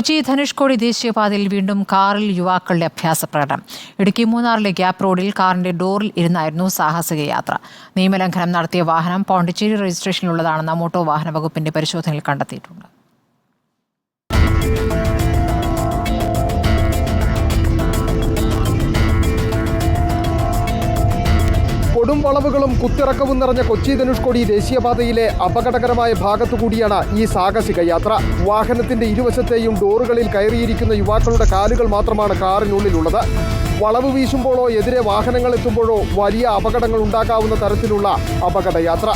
കൊച്ചി ധനുഷ്കോടി ദേശീയപാതയിൽ വീണ്ടും കാറിൽ യുവാക്കളുടെ അഭ്യാസ പ്രകടനം. ഇടുക്കി മൂന്നാറിലെ ഗ്യാപ് റോഡിൽ കാറിന്റെ ഡോറിൽ ഇരുന്നായിരുന്നു സാഹസിക യാത്ര. നിയമലംഘനം നടത്തിയ വാഹനം പോണ്ടിച്ചേരി രജിസ്ട്രേഷനിലുള്ളതാണെന്ന് മോട്ടോർ വാഹന വകുപ്പിന്റെ പരിശോധനയിൽ കണ്ടെത്തിയിട്ടുണ്ട്. കൊടും വളവുകളും കുത്തിറക്കവും നിറഞ്ഞ കൊച്ചി ധനുഷ്കോടി ദേശീയപാതയിലെ അപകടകരമായ ഭാഗത്തുകൂടിയാണ് ഈ സാഹസിക യാത്ര. വാഹനത്തിന്റെ ഇരുവശത്തെയും ഡോറുകളിൽ കയറിയിരിക്കുന്ന യുവാക്കളുടെ കാലുകൾ മാത്രമാണ് കാറിനുള്ളിലുള്ളത്. വളവ് വീശുമ്പോഴോ എതിരെ വാഹനങ്ങൾ എത്തുമ്പോഴോ വലിയ അപകടങ്ങൾ ഉണ്ടാക്കാവുന്ന തരത്തിലുള്ള അപകടയാത്ര.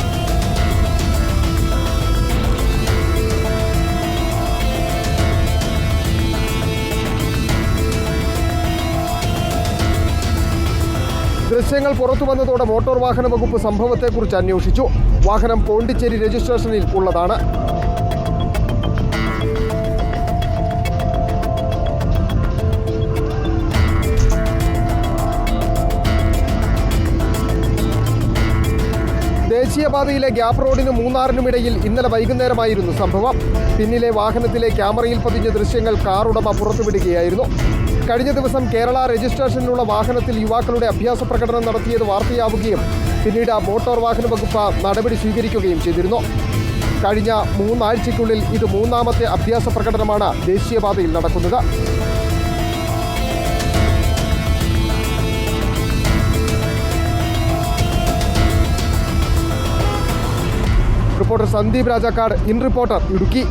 ദൃശ്യങ്ങൾ പുറത്തു വന്നതോടെ മോട്ടോർ വാഹന വകുപ്പ് സംഭവത്തെക്കുറിച്ച് അന്വേഷിച്ചു. വാഹനം പോണ്ടിച്ചേരി രജിസ്ട്രേഷനിൽ ഉള്ളതാണ്. ദേശീയപാതയിലെ ഗ്യാപ് റോഡിനും മൂന്നാറിനും ഇടയിൽ ഇന്നലെ വൈകുന്നേരമായിരുന്നു സംഭവം. പിന്നിലെ വാഹനത്തിലെ ക്യാമറയിൽ പതിഞ്ഞ ദൃശ്യങ്ങൾ കാർ ഉടമ പുറത്തുവിടുകയായിരുന്നു. കഴിഞ്ഞ ദിവസം കേരള രജിസ്ട്രേഷനിലുള്ള വാഹനത്തിൽ യുവാക്കളുടെ അഭ്യാസ പ്രകടനം നടത്തിയത് വാർത്തയാവുകയും പിന്നീട് മോട്ടോർ വാഹന വകുപ്പ് നടപടി സ്വീകരിക്കുകയും ചെയ്തിരുന്നു. കഴിഞ്ഞ മൂന്നാഴ്ചയ്ക്കുള്ളിൽ ഇത് മൂന്നാമത്തെ അഭ്യാസ പ്രകടനമാണ് ദേശീയപാതയിൽ നടക്കുന്നത്. Reporter Sandeep Rajakkad in reporter Idukki.